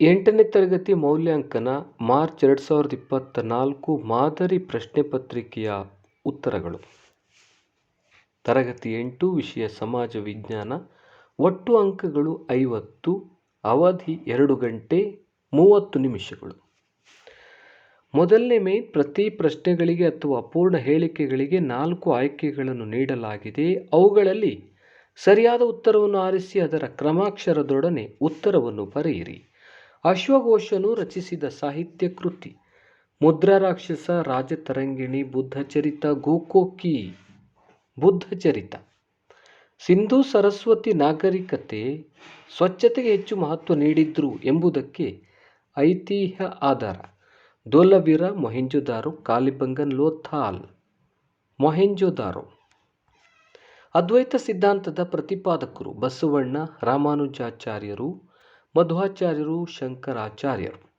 ಎಂಟನೇ ತರಗತಿ ಮೌಲ್ಯಾಂಕನ ಮಾರ್ಚ್ ಎರಡು ಸಾವಿರದ ಇಪ್ಪತ್ತ ನಾಲ್ಕು ಮಾದರಿ ಪ್ರಶ್ನೆ ಪತ್ರಿಕೆಯ ಉತ್ತರಗಳು. ತರಗತಿ ಎಂಟು, ವಿಷಯ ಸಮಾಜ ವಿಜ್ಞಾನ. ಒಟ್ಟು ಅಂಕಗಳು ಐವತ್ತು, ಅವಧಿ ಎರಡು ಗಂಟೆ ಮೂವತ್ತು ನಿಮಿಷಗಳು. ಮೊದಲನೇ ಮೇ ಪ್ರತಿ ಪ್ರಶ್ನೆಗಳಿಗೆ ಅಥವಾ ಅಪೂರ್ಣ ಹೇಳಿಕೆಗಳಿಗೆ ನಾಲ್ಕು ಆಯ್ಕೆಗಳನ್ನು ನೀಡಲಾಗಿದೆ. ಅವುಗಳಲ್ಲಿ ಸರಿಯಾದ ಉತ್ತರವನ್ನು ಆರಿಸಿ ಅದರ ಕ್ರಮಾಕ್ಷರದೊಡನೆ ಉತ್ತರವನ್ನು ಬರೆಯಿರಿ. ಅಶ್ವಘೋಷನು ರಚಿಸಿದ ಸಾಹಿತ್ಯ ಕೃತಿ. ಮುದ್ರಾರಾಕ್ಷಸ ರಾಜತರಂಗಿಣಿ, ಬುದ್ಧಚರಿತ, ಗೋಕೋಕಿ, ಬುದ್ಧಚರಿತ. ಸಿಂಧೂ ಸರಸ್ವತಿ ನಾಗರಿಕತೆ ಸ್ವಚ್ಛತೆಗೆ ಹೆಚ್ಚು ಮಹತ್ವ ನೀಡಿದ್ರು ಎಂಬುದಕ್ಕೆ ಐತಿಹ್ಯ ಆಧಾರ. ದೋಲವೀರ ಮೊಹೆಂಜೊದಾರೋ ಕಾಲಿಬಂಗನ್ ಲೋಥಾಲ್ ಮೊಹೆಂಜೊದಾರೋ. ಅದ್ವೈತ ಸಿದ್ಧಾಂತದ ಪ್ರತಿಪಾದಕರು ಬಸವಣ್ಣ, ರಾಮಾನುಜಾಚಾರ್ಯರು ಮಧ್ವಾಚಾರ್ಯರು ಶಂಕರಾಚಾರ್ಯರು.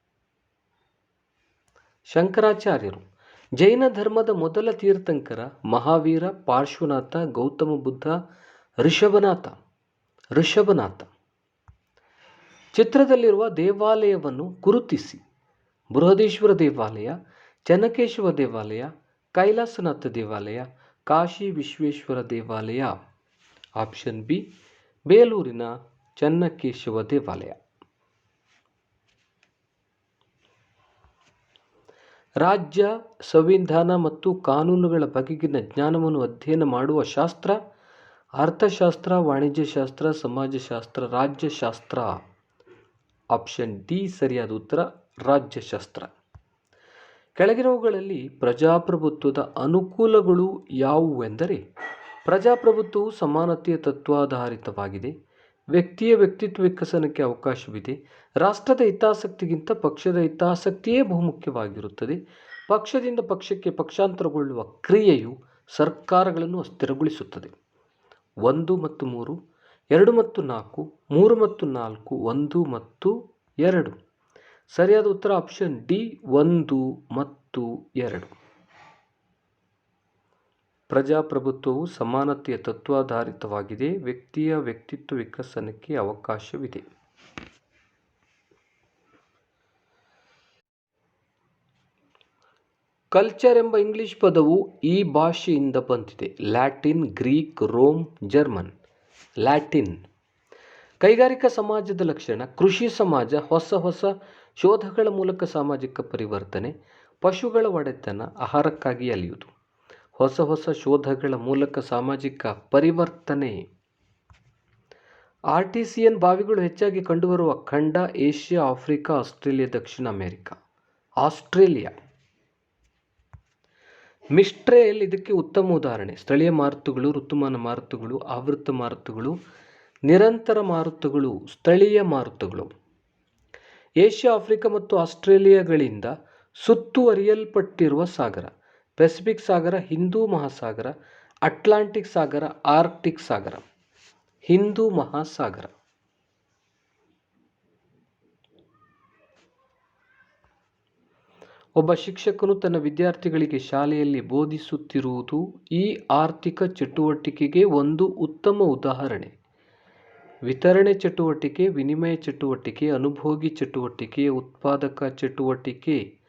ಶಂಕರಾಚಾರ್ಯರು, ಜೈನ ಧರ್ಮದ ಮೊದಲ ತೀರ್ಥಂಕರ ಮಹಾವೀರ, ಪಾರ್ಶ್ವನಾಥ, ಗೌತಮ ಬುದ್ಧ ಋಷಭನಾಥ ಋಷಭನಾಥ ಚಿತ್ರದಲ್ಲಿರುವ ದೇವಾಲಯವನ್ನು ಗುರುತಿಸಿ. ಬೃಹದೇಶ್ವರ ದೇವಾಲಯ, ಚನ್ನಕೇಶವ ದೇವಾಲಯ, ಕೈಲಾಸನಾಥ ದೇವಾಲಯ, ಕಾಶಿ ವಿಶ್ವೇಶ್ವರ ದೇವಾಲಯ. ಆಪ್ಷನ್ ಬಿ, ಬೇಲೂರಿನ ಚೆನ್ನಕೇಶವ ದೇವಾಲಯ ರಾಜ್ಯ ಸಂವಿಧಾನ ಮತ್ತು ಕಾನೂನುಗಳ ಬಗೆಗಿನ ಜ್ಞಾನವನ್ನು ಅಧ್ಯಯನ ಮಾಡುವ ಶಾಸ್ತ್ರ, ಅರ್ಥಶಾಸ್ತ್ರ, ವಾಣಿಜ್ಯಶಾಸ್ತ್ರ, ಸಮಾಜಶಾಸ್ತ್ರ, ರಾಜ್ಯಶಾಸ್ತ್ರ. ಆಪ್ಷನ್ ಡಿ ಸರಿಯಾದ ಉತ್ತರ, ರಾಜ್ಯಶಾಸ್ತ್ರ. ಕೆಳಗಿನವುಗಳಲ್ಲಿ ಪ್ರಜಾಪ್ರಭುತ್ವದ ಅನುಕೂಲಗಳು ಯಾವುವೆಂದರೆ, ಪ್ರಜಾಪ್ರಭುತ್ವವು ಸಮಾನತೆಯ ತತ್ವಾಧಾರಿತವಾಗಿದೆ. ವ್ಯಕ್ತಿಯ ವ್ಯಕ್ತಿತ್ವ ವಿಕಸನಕ್ಕೆ ಅವಕಾಶವಿದೆ. ರಾಷ್ಟ್ರದ ಹಿತಾಸಕ್ತಿಗಿಂತ ಪಕ್ಷದ ಹಿತಾಸಕ್ತಿಯೇ ಬಹುಮುಖ್ಯವಾಗಿರುತ್ತದೆ. ಪಕ್ಷದಿಂದ ಪಕ್ಷಕ್ಕೆ ಪಕ್ಷಾಂತರಗೊಳ್ಳುವ ಕ್ರಿಯೆಯು ಸರ್ಕಾರಗಳನ್ನು ಅಸ್ಥಿರಗೊಳಿಸುತ್ತದೆ. ಒಂದು ಮತ್ತು ಮೂರು, ಎರಡು ಮತ್ತು ನಾಲ್ಕು, ಮೂರು ಮತ್ತು ನಾಲ್ಕು, ಒಂದು ಮತ್ತು ಎರಡು. ಸರಿಯಾದ ಉತ್ತರ ಆಪ್ಷನ್ ಡಿ, ಒಂದು ಮತ್ತು ಎರಡು. ಪ್ರಜಾಪ್ರಭುತ್ವವು ಸಮಾನತೆಯ ತತ್ವಾಧಾರಿತವಾಗಿದೆ, ವ್ಯಕ್ತಿಯ ವ್ಯಕ್ತಿತ್ವ ವಿಕಸನಕ್ಕೆ ಅವಕಾಶವಿದೆ. ಕಲ್ಚರ್ ಎಂಬ ಇಂಗ್ಲಿಷ್ ಪದವು ಈ ಭಾಷೆಯಿಂದ ಬಂದಿದೆ. Latin, Greek, Rome, German. Latin. ಕೈಗಾರಿಕಾ ಸಮಾಜದ ಲಕ್ಷಣ, ಕೃಷಿ ಸಮಾಜ, ಹೊಸ ಹೊಸ ಶೋಧಗಳ ಮೂಲಕ ಸಾಮಾಜಿಕ ಪರಿವರ್ತನೆ, ಪಶುಗಳ ಒಡೆತನ, ಆಹಾರಕ್ಕಾಗಿ ಅಲಿಯುವುದು. ಹೊಸ ಹೊಸ ಶೋಧಗಳ ಮೂಲಕ ಸಾಮಾಜಿಕ ಪರಿವರ್ತನೆ. ಆರ್ಟಿಸಿಯನ್ ಬಾವಿಗಳು ಹೆಚ್ಚಾಗಿ ಕಂಡುಬರುವ ಖಂಡ ಏಷ್ಯಾ, ಆಫ್ರಿಕಾ, ಆಸ್ಟ್ರೇಲಿಯಾ, ದಕ್ಷಿಣ ಅಮೆರಿಕ, ಆಸ್ಟ್ರೇಲಿಯಾ. ಮಿಸ್ಟ್ರೇಲ್ ಇದಕ್ಕೆ ಉತ್ತಮ ಉದಾಹರಣೆ. ಸ್ಥಳೀಯ ಮಾರುತಗಳು, ಋತುಮಾನ ಮಾರುತಗಳು ಆವೃತ್ತ ಮಾರುತಗಳು, ನಿರಂತರ ಮಾರುತಗಳು, ಸ್ಥಳೀಯ ಮಾರುತಗಳು. ಏಷ್ಯಾ, ಆಫ್ರಿಕಾ ಮತ್ತು ಆಸ್ಟ್ರೇಲಿಯಾಗಳಿಂದ ಸುತ್ತುವರಿಯಲ್ಪಟ್ಟಿರುವ ಸಾಗರ. ಪೆಸಿಫಿಕ್ ಸಾಗರ, ಹಿಂದೂ ಮಹಾಸಾಗರ, ಅಟ್ಲಾಂಟಿಕ್ ಸಾಗರ, ಆರ್ಕ್ಟಿಕ್ ಸಾಗರ. ಹಿಂದೂ ಮಹಾಸಾಗರ. ಒಬ್ಬ ಶಿಕ್ಷಕನು ತನ್ನ ವಿದ್ಯಾರ್ಥಿಗಳಿಗೆ ಶಾಲೆಯಲ್ಲಿ ಬೋಧಿಸುತ್ತಿರುವುದು ಈ ಆರ್ಥಿಕ ಚಟುವಟಿಕೆಗೆ ಒಂದು ಉತ್ತಮ ಉದಾಹರಣೆ. ವಿತರಣೆ ಚಟುವಟಿಕೆ, ವಿನಿಮಯ ಚಟುವಟಿಕೆ, ಅನುಭೋಗಿ ಚಟುವಟಿಕೆ, ಉತ್ಪಾದಕ ಚಟುವಟಿಕೆ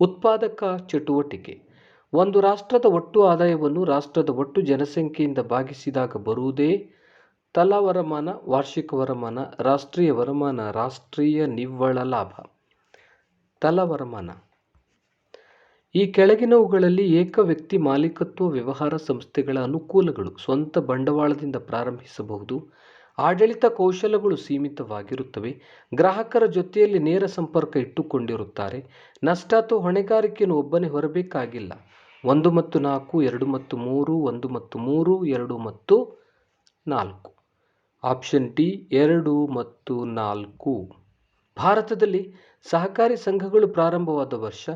ಉತ್ಪಾದಕ ಚಟುವಟಿಕೆ. ಒಂದು ರಾಷ್ಟ್ರದ ಒಟ್ಟು ಆದಾಯವನ್ನು ರಾಷ್ಟ್ರದ ಒಟ್ಟು ಜನಸಂಖ್ಯೆಯಿಂದ ಭಾಗಿಸಿದಾಗ ಬರುವುದೇ ತಲಾ ವರಮಾನ, ವಾರ್ಷಿಕ ವರಮಾನ, ರಾಷ್ಟ್ರೀಯ ವರಮಾನ, ರಾಷ್ಟ್ರೀಯ ನಿವ್ವಳ ಲಾಭ. ತಲಾ ವರಮಾನ. ಈ ಕೆಳಗಿನವುಗಳಲ್ಲಿ ಏಕ ವ್ಯಕ್ತಿ ಮಾಲೀಕತ್ವ ವ್ಯವಹಾರ ಸಂಸ್ಥೆಗಳ ಅನುಕೂಲಗಳು ಸ್ವಂತ ಬಂಡವಾಳದಿಂದ ಪ್ರಾರಂಭಿಸಬಹುದು. ಆಡಳಿತ ಕೌಶಲಗಳು ಸೀಮಿತವಾಗಿರುತ್ತವೆ. ಗ್ರಾಹಕರ ಜೊತೆಯಲ್ಲಿ ನೇರ ಸಂಪರ್ಕ ಇಟ್ಟುಕೊಂಡಿರುತ್ತಾರೆ. ನಷ್ಟ ಅಥವಾ ಹೊಣೆಗಾರಿಕೆಯನ್ನು ಒಬ್ಬನೇ ಹೊರಬೇಕಾಗಿಲ್ಲ. ಒಂದು ಮತ್ತು ನಾಲ್ಕು, ಎರಡು ಮತ್ತು ಮೂರು, ಒಂದು ಮತ್ತು ಮೂರು, ಎರಡು ಮತ್ತು ನಾಲ್ಕು. ಆಪ್ಷನ್ ಟಿ ಎರಡು ಮತ್ತು ನಾಲ್ಕು. ಭಾರತದಲ್ಲಿ ಸಹಕಾರಿ ಸಂಘಗಳು ಪ್ರಾರಂಭವಾದ ವರ್ಷ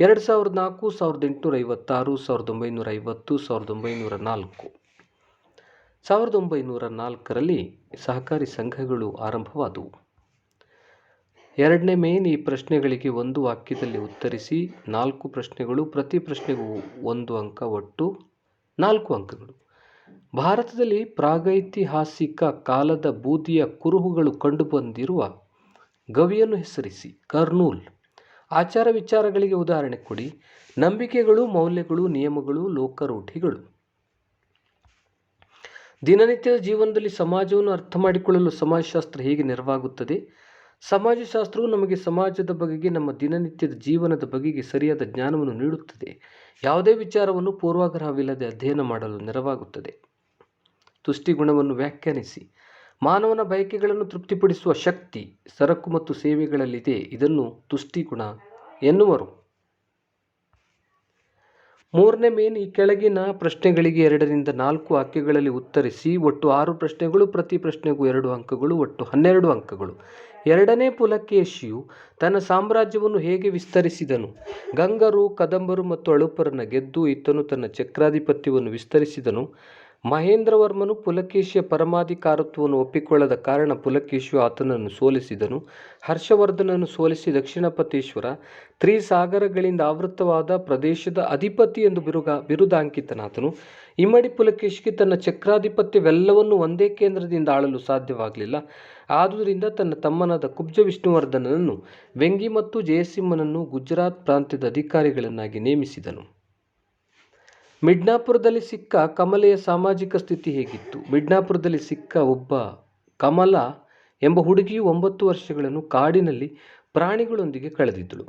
ಎರಡು ಸಾವಿರದ ನಾಲ್ಕು, ಸಾವಿರದ ಎಂಟುನೂರ ಐವತ್ತಾರು, ಸಾವಿರದ ಒಂಬೈನೂರ ಐವತ್ತು, ಸಾವಿರದ ಒಂಬೈನೂರ ನಾಲ್ಕು. ಸಾವಿರದ ಒಂಬೈನೂರ ನಾಲ್ಕರಲ್ಲಿ ಸಹಕಾರಿ ಸಂಘಗಳು ಆರಂಭವಾದವು. ಎರಡನೇ ಮೇನ್ ಈ ಪ್ರಶ್ನೆಗಳಿಗೆ ಒಂದು ವಾಕ್ಯದಲ್ಲಿ ಉತ್ತರಿಸಿ, ನಾಲ್ಕು ಪ್ರಶ್ನೆಗಳು, ಪ್ರತಿ ಪ್ರಶ್ನೆಗೂ ಒಂದು ಅಂಕ ಒಟ್ಟು ನಾಲ್ಕು ಅಂಕಗಳು. ಭಾರತದಲ್ಲಿ ಪ್ರಾಗೈತಿಹಾಸಿಕ ಕಾಲದ ಬೂದಿಯ ಕುರುಹುಗಳು ಕಂಡುಬಂದಿರುವ ಗವಿಯನ್ನು ಹೆಸರಿಸಿ, ಕರ್ನೂಲ್. ಆಚಾರ ವಿಚಾರಗಳಿಗೆ ಉದಾಹರಣೆ ಕೊಡಿ. ನಂಬಿಕೆಗಳು, ಮೌಲ್ಯಗಳು, ನಿಯಮಗಳು, ಲೋಕರೂಢಿಗಳು. ದಿನನಿತ್ಯದ ಜೀವನದಲ್ಲಿ ಸಮಾಜವನ್ನು ಅರ್ಥ ಮಾಡಿಕೊಳ್ಳಲು ಸಮಾಜಶಾಸ್ತ್ರ ಹೇಗೆ ನೆರವಾಗುತ್ತದೆ? ಸಮಾಜಶಾಸ್ತ್ರವು ನಮಗೆ ಸಮಾಜದ ಬಗೆಗೆ ನಮ್ಮ ದಿನನಿತ್ಯದ ಜೀವನದ ಬಗೆಗೆ ಸರಿಯಾದ ಜ್ಞಾನವನ್ನು ನೀಡುತ್ತದೆ. ಯಾವುದೇ ವಿಚಾರವನ್ನು ಪೂರ್ವಾಗ್ರಹವಿಲ್ಲದೆ ಅಧ್ಯಯನ ಮಾಡಲು ನೆರವಾಗುತ್ತದೆ. ತುಷ್ಟಿಗುಣವನ್ನು ವ್ಯಾಖ್ಯಾನಿಸಿ. ಮಾನವನ ಬಯಕೆಗಳನ್ನು ತೃಪ್ತಿಪಡಿಸುವ ಶಕ್ತಿ, ಸರಕು ಮತ್ತು ಸೇವೆಗಳಲ್ಲಿದೆ. ಇದನ್ನು ತುಷ್ಟಿಗುಣ ಎನ್ನುವರು. ಮೂರನೇ ಮೇನ್ ಈ ಕೆಳಗಿನ ಪ್ರಶ್ನೆಗಳಿಗೆ ಎರಡರಿಂದ ನಾಲ್ಕು ವಾಕ್ಯಗಳಲ್ಲಿ ಉತ್ತರಿಸಿ, ಒಟ್ಟು ಆರು ಪ್ರಶ್ನೆಗಳು, ಪ್ರತಿ ಪ್ರಶ್ನೆಗೂ ಎರಡು ಅಂಕಗಳು, ಒಟ್ಟು ಹನ್ನೆರಡು ಅಂಕಗಳು. ಎರಡನೇ ಪುಲಕೇಶಿಯು ತನ್ನ ಸಾಮ್ರಾಜ್ಯವನ್ನು ಹೇಗೆ ವಿಸ್ತರಿಸಿದನು? ಗಂಗರು, ಕದಂಬರು ಮತ್ತು ಅಳುಪರನ್ನು ಗೆದ್ದು ಈತನು ತನ್ನ ಚಕ್ರಾಧಿಪತ್ಯವನ್ನು ವಿಸ್ತರಿಸಿದನು. ಮಹೇಂದ್ರವರ್ಮನು ಪುಲಕೇಶಿಯ ಪರಮಾಧಿಕಾರತ್ವವನ್ನು ಒಪ್ಪಿಕೊಳ್ಳದ ಕಾರಣ ಪುಲಕೇಶಿಯು ಆತನನ್ನು ಸೋಲಿಸಿದನು. ಹರ್ಷವರ್ಧನನ್ನು ಸೋಲಿಸಿ ದಕ್ಷಿಣಪತೇಶ್ವರ ತ್ರಿಸಾಗರಗಳಿಂದ ಆವೃತವಾದ ಪ್ರದೇಶದ ಅಧಿಪತಿ ಎಂದು ಬಿರುಗ, ಬಿರುದಾಂಕಿತನಾದನು. ಇಮ್ಮಡಿ ಪುಲಕೇಶಿಗೆ ತನ್ನ ಚಕ್ರಾಧಿಪತ್ಯವೆಲ್ಲವನ್ನು ಒಂದೇ ಕೇಂದ್ರದಿಂದ ಆಳಲು ಸಾಧ್ಯವಾಗಲಿಲ್ಲ. ಆದುದರಿಂದ ತನ್ನ ತಮ್ಮನಾದ ಕುಬ್ಜ ವಿಷ್ಣುವರ್ಧನನನ್ನು ವೆಂಗಿ ಮತ್ತು ಜಯಸಿಂಹನನ್ನು ಗುಜರಾತ್ ಪ್ರಾಂತ್ಯದ ಅಧಿಕಾರಿಗಳನ್ನಾಗಿ ನೇಮಿಸಿದನು. ಮಿಡ್ನಾಪುರದಲ್ಲಿ ಸಿಕ್ಕ ಕಮಲೆಯ ಸಾಮಾಜಿಕ ಸ್ಥಿತಿ ಹೇಗಿತ್ತು? ಮಿಡ್ನಾಪುರದಲ್ಲಿ ಸಿಕ್ಕ ಒಬ್ಬ ಕಮಲ ಎಂಬ ಹುಡುಗಿಯು ಒಂಬತ್ತು ವರ್ಷಗಳನ್ನು ಕಾಡಿನಲ್ಲಿ ಪ್ರಾಣಿಗಳೊಂದಿಗೆ ಕಳೆದಿದ್ದಳು.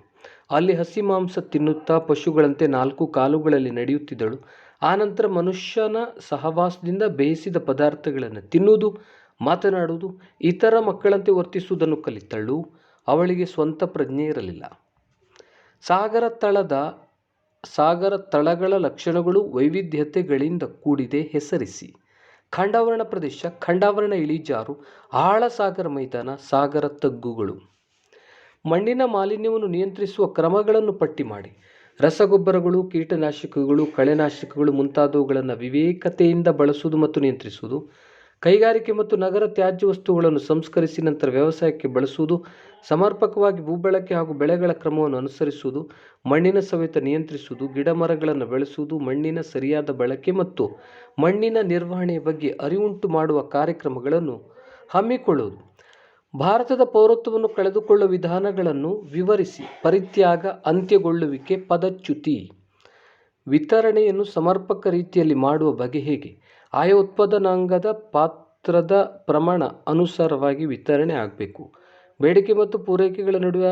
ಅಲ್ಲಿ ಹಸಿ ಮಾಂಸ ತಿನ್ನುತ್ತಾ ಪಶುಗಳಂತೆ ನಾಲ್ಕು ಕಾಲುಗಳಲ್ಲಿ ನಡೆಯುತ್ತಿದ್ದಳು. ಆನಂತರ ಮನುಷ್ಯನ ಸಹವಾಸದಿಂದ ಬೇಯಿಸಿದ ಪದಾರ್ಥಗಳನ್ನು ತಿನ್ನುವುದು, ಮಾತನಾಡುವುದು, ಇತರ ಮಕ್ಕಳಂತೆ ವರ್ತಿಸುವುದನ್ನು ಕಲಿತಳು. ಅವಳಿಗೆ ಸ್ವಂತ ಪ್ರಜ್ಞೆ ಇರಲಿಲ್ಲ. ಸಾಗರ ತಳದ ಸಾಗರ ತಳಗಳ ಲಕ್ಷಣಗಳು ವೈವಿಧ್ಯತೆಗಳಿಂದ ಕೂಡಿದೆ ಹೆಸರಿಸಿ. ಖಂಡಾವರಣ ಪ್ರದೇಶ, ಖಂಡಾವರಣ ಇಳಿಜಾರು ಆಳ ಸಾಗರ ಮೈದಾನ, ಸಾಗರ ತಗ್ಗುಗಳು. ಮಣ್ಣಿನ ಮಾಲಿನ್ಯವನ್ನು ನಿಯಂತ್ರಿಸುವ ಕ್ರಮಗಳನ್ನು ಪಟ್ಟಿ ಮಾಡಿ. ರಸಗೊಬ್ಬರಗಳು, ಕೀಟನಾಶಕಗಳು, ಕಳೆನಾಶಕಗಳು ಮುಂತಾದವುಗಳನ್ನು ವಿವೇಕತೆಯಿಂದ ಬಳಸುವುದು ಮತ್ತು ನಿಯಂತ್ರಿಸುವುದು ಕೈಗಾರಿಕೆ ಮತ್ತು ನಗರ ತ್ಯಾಜ್ಯ ವಸ್ತುಗಳನ್ನು ಸಂಸ್ಕರಿಸಿ ನಂತರ ವ್ಯವಸಾಯಕ್ಕೆ ಬಳಸುವುದು, ಸಮರ್ಪಕವಾಗಿ ಭೂಬಳಕೆ ಹಾಗೂ ಬೆಳೆಗಳ ಕ್ರಮವನ್ನು ಅನುಸರಿಸುವುದು, ಮಣ್ಣಿನ ಸವೆತ ನಿಯಂತ್ರಿಸುವುದು ಗಿಡ ಮರಗಳನ್ನು ಬೆಳೆಸುವುದು, ಮಣ್ಣಿನ ಸರಿಯಾದ ಬಳಕೆ ಮತ್ತು ಮಣ್ಣಿನ ನಿರ್ವಹಣೆಯ ಬಗ್ಗೆ ಅರಿವುಂಟು ಮಾಡುವ ಕಾರ್ಯಕ್ರಮಗಳನ್ನು ಹಮ್ಮಿಕೊಳ್ಳುವುದು. ಭಾರತದ ಪೌರತ್ವವನ್ನು ಕಳೆದುಕೊಳ್ಳುವ ವಿಧಾನಗಳನ್ನು ವಿವರಿಸಿ, ಪರಿತ್ಯಾಗ, ಅಂತ್ಯಗೊಳ್ಳುವಿಕೆ, ಪದಚ್ಯುತಿ, ವಿತರಣೆಯನ್ನು ಸಮರ್ಪಕ ರೀತಿಯಲ್ಲಿ ಮಾಡುವ ಬಗೆ ಹೇಗೆ? ಆಯಾ ಉತ್ಪಾದನಾಂಗದ ಪಾತ್ರದ ಪ್ರಮಾಣ ಅನುಸಾರವಾಗಿ ವಿತರಣೆ ಆಗಬೇಕು. ಬೇಡಿಕೆ ಮತ್ತು ಪೂರೈಕೆಗಳ ನಡುವೆ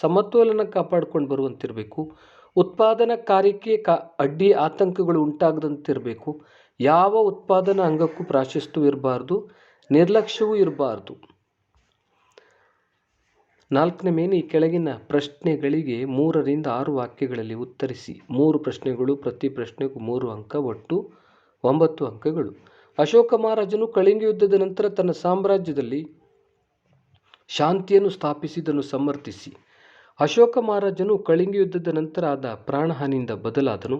ಸಮತೋಲನ ಕಾಪಾಡ್ಕೊಂಡು ಬರುವಂತಿರಬೇಕು. ಉತ್ಪಾದನಾ ಕಾರ್ಯಕ್ಕೆ ಕ ಅಡ್ಡಿ ಆತಂಕಗಳು ಉಂಟಾಗದಂತಿರಬೇಕು. ಯಾವ ಉತ್ಪಾದನಾ ಅಂಗಕ್ಕೂ ಪ್ರಾಶಸ್ತ್ಯವಿರಬಾರ್ದು ನಿರ್ಲಕ್ಷ್ಯವೂ ಇರಬಾರ್ದು. ನಾಲ್ಕನೇ ಮೇನ್ ಈ ಕೆಳಗಿನ ಪ್ರಶ್ನೆಗಳಿಗೆ ಮೂರರಿಂದ ಆರು ವಾಕ್ಯಗಳಲ್ಲಿ ಉತ್ತರಿಸಿ. ಮೂರು ಪ್ರಶ್ನೆಗಳು, ಪ್ರತಿ ಪ್ರಶ್ನೆಗೂ ಮೂರು ಅಂಕ ಒಟ್ಟು ಒಂಬತ್ತು ಅಂಕಗಳು. ಅಶೋಕ ಮಹಾರಾಜನು ಕಳಿಂಗ ಯುದ್ಧದ ನಂತರ ತನ್ನ ಸಾಮ್ರಾಜ್ಯದಲ್ಲಿ ಶಾಂತಿಯನ್ನು ಸ್ಥಾಪಿಸಿದನು ಸಮರ್ಥಿಸಿ. ಅಶೋಕ ಮಹಾರಾಜನು ಕಳಿಂಗ ಯುದ್ಧದ ನಂತರ ಆದ ಪ್ರಾಣಹಾನಿಯಿಂದ ಬದಲಾದನು.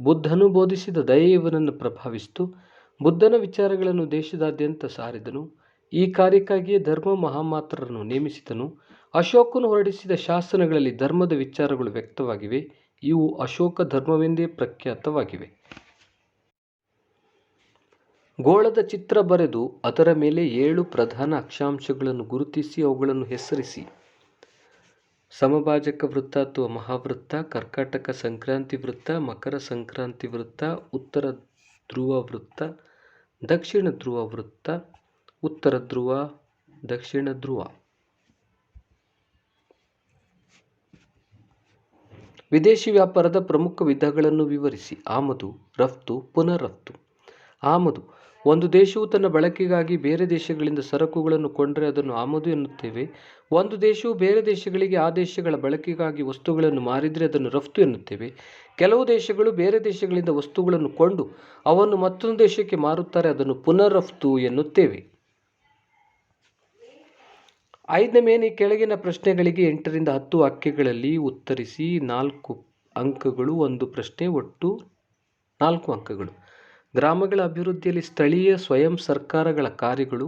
ಬುದ್ಧನು ಬೋಧಿಸಿದ ದಯೆ ಇವನನ್ನು ಪ್ರಭಾವಿಸಿತು. ಬುದ್ಧನ ವಿಚಾರಗಳನ್ನು ದೇಶದಾದ್ಯಂತ ಸಾರಿದನು. ಈ ಕಾರ್ಯಕ್ಕಾಗಿಯೇ ಧರ್ಮ ಮಹಾಮಾತ್ರರನ್ನು ನೇಮಿಸಿದನು. ಅಶೋಕನು ಹೊರಡಿಸಿದ ಶಾಸನಗಳಲ್ಲಿ ಧರ್ಮದ ವಿಚಾರಗಳು ವ್ಯಕ್ತವಾಗಿವೆ. ಇವು ಅಶೋಕ ಧರ್ಮವೆಂದೇ ಪ್ರಖ್ಯಾತವಾಗಿವೆ. ಗೋಳದ ಚಿತ್ರ ಬರೆದು ಅದರ ಮೇಲೆ ಏಳು ಪ್ರಧಾನ ಅಕ್ಷಾಂಶಗಳನ್ನು ಗುರುತಿಸಿ ಅವುಗಳನ್ನು ಹೆಸರಿಸಿ. ಸಮಭಾಜಕ ವೃತ್ತ ಅಥವಾ ಮಹಾವೃತ್ತ, ಕರ್ಕಾಟಕ ಸಂಕ್ರಾಂತಿ ವೃತ್ತ, ಮಕರ ಸಂಕ್ರಾಂತಿ ವೃತ್ತ, ಉತ್ತರ ಧ್ರುವ ವೃತ್ತ, ದಕ್ಷಿಣ ಧ್ರುವ ವೃತ್ತ, ಉತ್ತರ ಧ್ರುವ, ದಕ್ಷಿಣ ಧ್ರುವ. ವಿದೇಶಿ ವ್ಯಾಪಾರದ ಪ್ರಮುಖ ವಿಧಗಳನ್ನು ವಿವರಿಸಿ. ಆಮದು, ರಫ್ತು ಪುನರ್ರಫ್ತು ಆಮದು ಒಂದು ದೇಶವು ತನ್ನ ಬಳಕೆಗಾಗಿ ಬೇರೆ ದೇಶಗಳಿಂದ ಸರಕುಗಳನ್ನು ಕೊಂಡರೆ ಅದನ್ನು ಆಮದು ಎನ್ನುತ್ತೇವೆ. ಒಂದು ದೇಶವು ಬೇರೆ ದೇಶಗಳಿಗೆ ಆ ದೇಶಗಳ ಬಳಕೆಗಾಗಿ ವಸ್ತುಗಳನ್ನು ಮಾರಿದರೆ ಅದನ್ನು ರಫ್ತು ಎನ್ನುತ್ತೇವೆ. ಕೆಲವು ದೇಶಗಳು ಬೇರೆ ದೇಶಗಳಿಂದ ವಸ್ತುಗಳನ್ನು ಕೊಂಡು ಅವನ್ನು ಮತ್ತೊಂದು ದೇಶಕ್ಕೆ ಮಾರುತ್ತಾರೆ, ಅದನ್ನು ಪುನರ್ರಫ್ತು ಎನ್ನುತ್ತೇವೆ. ಐದನೇ ಮೇಲೆ ಕೆಳಗಿನ ಪ್ರಶ್ನೆಗಳಿಗೆ ಎಂಟರಿಂದ ಹತ್ತು ವಾಕ್ಯಗಳಲ್ಲಿ ಉತ್ತರಿಸಿ ನಾಲ್ಕು ಅಂಕಗಳು, ಒಂದು ಪ್ರಶ್ನೆ ಒಟ್ಟು ನಾಲ್ಕು ಅಂಕಗಳು. ಗ್ರಾಮಗಳ ಅಭಿವೃದ್ಧಿಯಲ್ಲಿ ಸ್ಥಳೀಯ ಸ್ವಯಂ ಸರ್ಕಾರಗಳ ಕಾರ್ಯಗಳು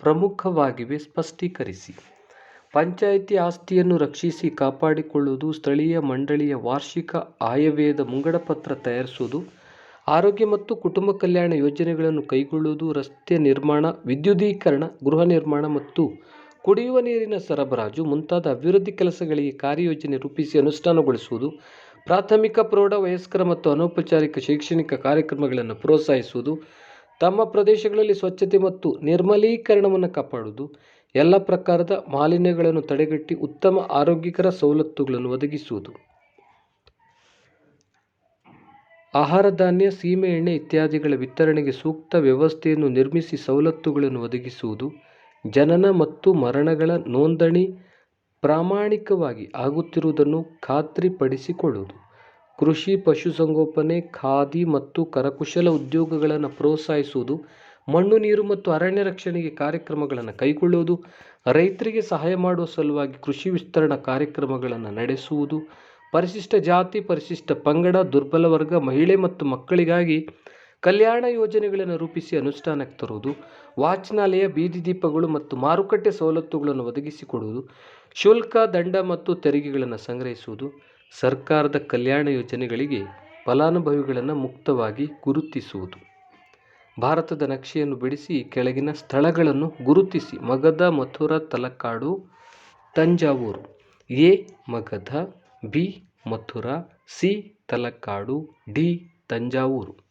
ಪ್ರಮುಖವಾಗಿವೆ, ಸ್ಪಷ್ಟೀಕರಿಸಿ. ಪಂಚಾಯಿತಿ ಆಸ್ತಿಯನ್ನು ರಕ್ಷಿಸಿ ಕಾಪಾಡಿಕೊಳ್ಳುವುದು, ಸ್ಥಳೀಯ ಮಂಡಳಿಯ ವಾರ್ಷಿಕ ಆಯವ್ಯಯದ ಮುಂಗಡಪತ್ರ ತಯಾರಿಸುವುದು, ಆರೋಗ್ಯ ಮತ್ತು ಕುಟುಂಬ ಕಲ್ಯಾಣ ಯೋಜನೆಗಳನ್ನು ಕೈಗೊಳ್ಳುವುದು, ರಸ್ತೆ ನಿರ್ಮಾಣ, ವಿದ್ಯುದೀಕರಣ, ಗೃಹ ನಿರ್ಮಾಣ ಮತ್ತು ಕುಡಿಯುವ ನೀರಿನ ಸರಬರಾಜು ಮುಂತಾದ ಅಭಿವೃದ್ಧಿ ಕೆಲಸಗಳಿಗೆ ಕಾರ್ಯಯೋಜನೆ ರೂಪಿಸಿ ಅನುಷ್ಠಾನಗೊಳಿಸುವುದು ಪ್ರಾಥಮಿಕ ಪ್ರೌಢ ವಯಸ್ಕರ ಮತ್ತು ಅನೌಪಚಾರಿಕ ಶೈಕ್ಷಣಿಕ ಕಾರ್ಯಕ್ರಮಗಳನ್ನು ಪ್ರೋತ್ಸಾಹಿಸುವುದು, ತಮ್ಮ ಪ್ರದೇಶಗಳಲ್ಲಿ ಸ್ವಚ್ಛತೆ ಮತ್ತು ನಿರ್ಮಲೀಕರಣವನ್ನು ಕಾಪಾಡುವುದು, ಎಲ್ಲ ಪ್ರಕಾರದ ಮಾಲಿನ್ಯಗಳನ್ನು ತಡೆಗಟ್ಟಿ ಉತ್ತಮ ಆರೋಗ್ಯಕರ ಸವಲತ್ತುಗಳನ್ನು ಒದಗಿಸುವುದು. ಆಹಾರ ಧಾನ್ಯ, ಸೀಮೆ ಎಣ್ಣೆ ಇತ್ಯಾದಿಗಳ ವಿತರಣೆಗೆ ಸೂಕ್ತ ವ್ಯವಸ್ಥೆಯನ್ನು ನಿರ್ಮಿಸಿ ಸವಲತ್ತುಗಳನ್ನು ಒದಗಿಸುವುದು, ಜನನ ಮತ್ತು ಮರಣಗಳ ನೋಂದಣಿ ಪ್ರಾಮಾಣಿಕವಾಗಿ ಆಗುತ್ತಿರುವುದನ್ನು ಖಾತ್ರಿಪಡಿಸಿಕೊಳ್ಳುವುದು. ಕೃಷಿ ಪಶುಸಂಗೋಪನೆ ಖಾದಿ ಮತ್ತು ಕರಕುಶಲ ಉದ್ಯೋಗಗಳನ್ನು ಪ್ರೋತ್ಸಾಹಿಸುವುದು, ಮಣ್ಣು, ನೀರು ಮತ್ತು ಅರಣ್ಯ ರಕ್ಷಣೆಗೆ ಕಾರ್ಯಕ್ರಮಗಳನ್ನು ಕೈಗೊಳ್ಳುವುದು, ರೈತರಿಗೆ ಸಹಾಯ ಮಾಡುವ ಸಲುವಾಗಿ ಕೃಷಿ ವಿಸ್ತರಣಾ ಕಾರ್ಯಕ್ರಮಗಳನ್ನು ನಡೆಸುವುದು, ಪರಿಶಿಷ್ಟ ಜಾತಿ, ಪರಿಶಿಷ್ಟ ಪಂಗಡ, ದುರ್ಬಲ ವರ್ಗ, ಮಹಿಳೆ ಮತ್ತು ಮಕ್ಕಳಿಗಾಗಿ ಕಲ್ಯಾಣ ಯೋಜನೆಗಳನ್ನು ರೂಪಿಸಿ ಅನುಷ್ಠಾನಕ್ಕೆ ತರುವುದು, ವಾಚನಾಲಯ, ಬೀದಿ ದೀಪಗಳು ಮತ್ತು ಮಾರುಕಟ್ಟೆ ಸವಲತ್ತುಗಳನ್ನು ಒದಗಿಸಿಕೊಡುವುದು ಶುಲ್ಕ, ದಂಡ ಮತ್ತು ತೆರಿಗೆಗಳನ್ನು ಸಂಗ್ರಹಿಸುವುದು ಸರ್ಕಾರದ ಕಲ್ಯಾಣ ಯೋಜನೆಗಳಿಗೆ ಫಲಾನುಭವಿಗಳನ್ನು ಮುಕ್ತವಾಗಿ ಗುರುತಿಸುವುದು. ಭಾರತದ ನಕ್ಷೆಯನ್ನು ಬಿಡಿಸಿ ಕೆಳಗಿನ ಸ್ಥಳಗಳನ್ನು ಗುರುತಿಸಿ. Magadha Mathura, Talakadu, Thanjavur. A Magadha B, Mathura, C, Talakadu, D, Thanjavur.